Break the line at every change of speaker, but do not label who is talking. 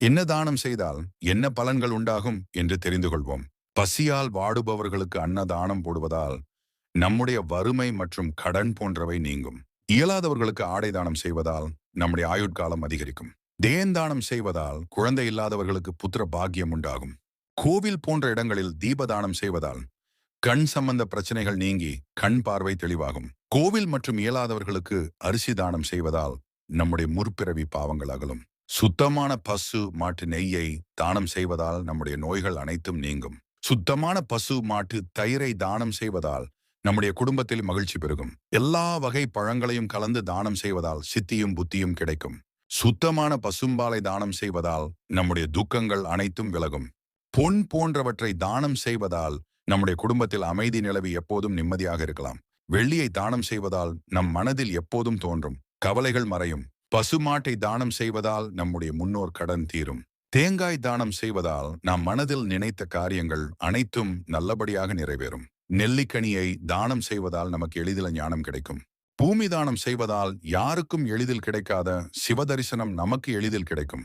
என்ன தானம் செய்தால் என்ன பலன்கள் உண்டாகும் என்று தெரிந்து கொள்வோம். பசியால் வாடுபவர்களுக்கு அன்னதானம் போடுவதால் நம்முடைய வறுமை மற்றும் கடன் போன்றவை நீங்கும். இயலாதவர்களுக்கு ஆடை தானம் செய்வதால் நம்முடைய ஆயுட்காலம் அதிகரிக்கும். தேயந்தானம் செய்வதால் குழந்தை இல்லாதவர்களுக்கு புத்திர பாக்கியம் உண்டாகும். கோவில் போன்ற இடங்களில் தீபதானம் செய்வதால் கண் சம்பந்த பிரச்சனைகள் நீங்கி கண் பார்வை தெளிவாகும். கோவில் மற்றும் இயலாதவர்களுக்கு அரிசி தானம் செய்வதால் நம்முடைய முற்பிறவி பாவங்கள் அகலும். சுத்தமான பசு மாட்டு நெய்யை தானம் செய்வதால் நம்முடைய நோய்கள் அனைத்தும் நீங்கும். சுத்தமான பசு மாட்டு தயிரை தானம் செய்வதால் நம்முடைய குடும்பத்தில் மகிழ்ச்சி பெருகும். எல்லா வகை பழங்களையும் கலந்து தானம் செய்வதால் சித்தியும் புத்தியும் கிடைக்கும். சுத்தமான பசும்பாலை தானம் செய்வதால் நம்முடைய துக்கங்கள் அனைத்தும் விலகும். பொன் போன்றவற்றை தானம் செய்வதால் நம்முடைய குடும்பத்தில் அமைதி நிலவி எப்போதும் நிம்மதியாக இருக்கலாம். வெள்ளியை தானம் செய்வதால் நம் மனதில் எப்போதும் தோன்றும். கவலைகள் மறையும். பசுமாட்டை தானம் செய்வதால் நம்முடைய முன்னோர் கடன் தீரும். தேங்காய் தானம் செய்வதால் நாம் மனதில் நினைத்த காரியங்கள் அனைத்தும் நல்லபடியாக நிறைவேறும். நெல்லிக்கனியை தானம் செய்வதால் நமக்கு எளிதில் ஞானம் கிடைக்கும். பூமி தானம் செய்வதால் யாருக்கும் எளிதில் கிடைக்காத சிவதரிசனம் நமக்கு எளிதில் கிடைக்கும்.